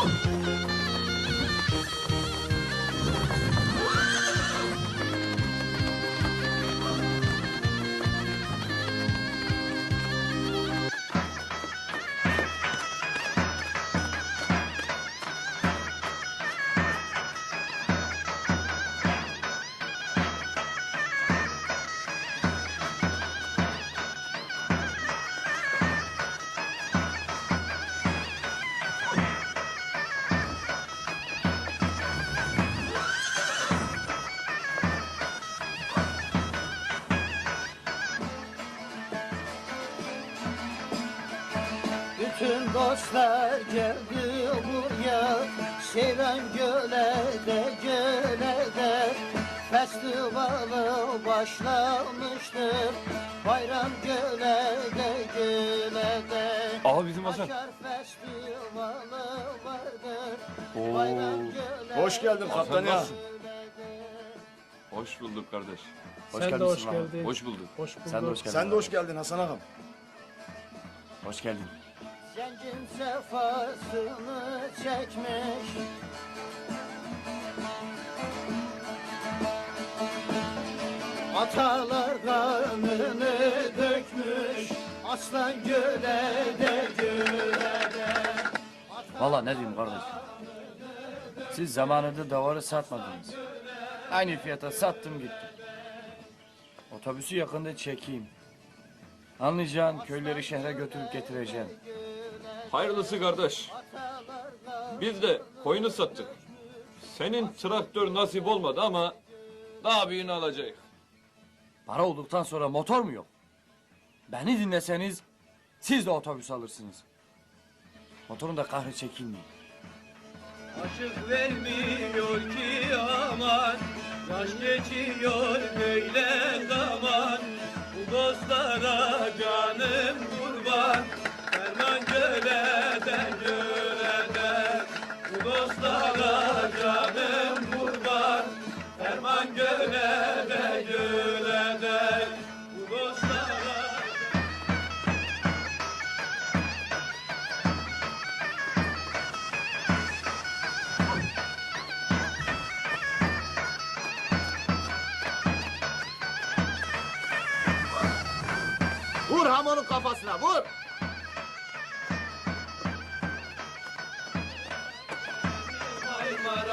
Oh! Bütün dostlar geldi buraya Seyran göle de göle de Festivalı başlamıştır Bayram göle de göle de Aha bizim Hasan. Aşar festivalı vardır Oo. Bayram göle Hoş geldin kaptan ya. Hoş bulduk kardeş. Hoş Sen de geldin hoş Sinan. geldin. Hoş bulduk. Hoş bulduk. Sen de hoş geldin. Sen de hoş geldin Hasan ağam. Hoş geldin. Zencin sefasını çekmiş Atalar kanını dökmüş Aslan göle de göle de Valla ne diyeyim kardeş. Siz zamanında davarı satmadınız. Aynı fiyata sattım gittim. Otobüsü yakında çekeyim. Anlayacağın köyleri şehre götürüp getireceğim. Hayırlısı kardeş. Biz de koyunu sattık. Senin traktör nasip olmadı ama daha büyüğünü alacak. Para olduktan sonra motor mu yok? Beni dinleseniz siz de otobüs alırsınız. Motorun da kahrı çekilmiyor. Aşık vermiyor ki aman Yaş geçiyor böyle zaman Bu dostlara dostlara canım kurban Ferman göleden göleden Bu dostlara Vur hamonun kafasına vur.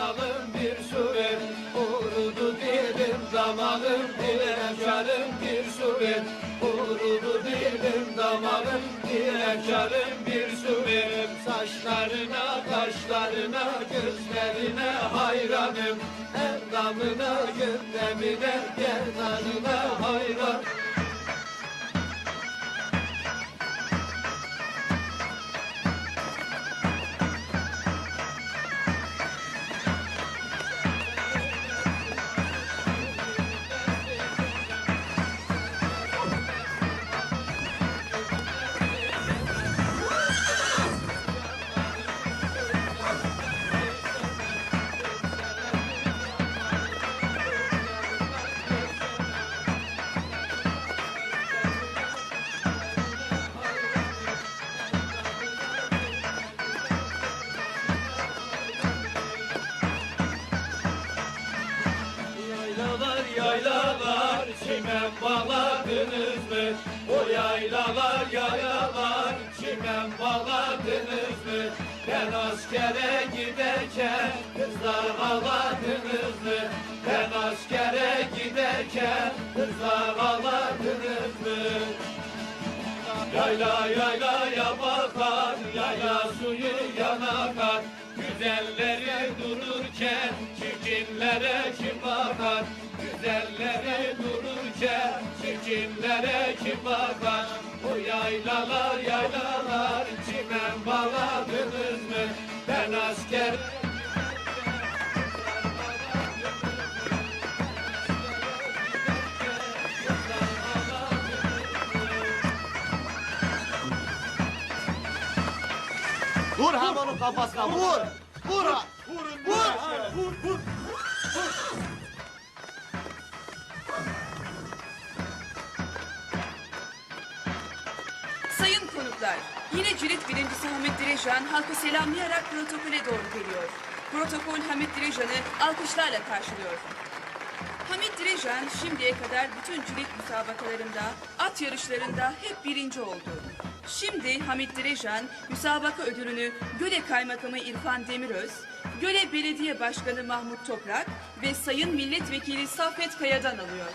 Maralım bir su ver Uğrudu dilim damalım Dilem şarım bir su ver Uğrudu dilim damalım Dilem şarım bir su ver Saçlarına kaşlarına gözlerine hayranım. Her damına gündemine gerdanına hayran Yaylalar yaylalar çimen bağladınız mı? O yaylalar yaylalar çimen bağladınız mı? Ben askere giderken kızlar ağladınız mı? Ben askere giderken kızlar ağladınız mı? Yayla yaylaya bakar, yayla suyu yanakar Güzelleri dururken çirkinlere kim bakar Güzelleri dururken çirkinlere kim bakar O yaylalar yaylalar çimen bağladınız mı Ben asker Vur hamonun kafasına vur. Vur. ha. Vur. Sayın konuk, çocuklar. Yine cirit birincisi Hamit Direjan halkı selamlayarak protokole doğru geliyor. Protokol Hamit Direjan'ı alkışlarla karşılıyor. Hamit Direjan şimdiye kadar bütün cirit müsabakalarında, at yarışlarında hep birinci oldu. Şimdi Hamit Direjan müsabaka ödülünü Göle Kaymakamı İrfan Demiröz, Göle Belediye Başkanı Mahmut Toprak ve Sayın Milletvekili Saffet Kaya'dan alıyor.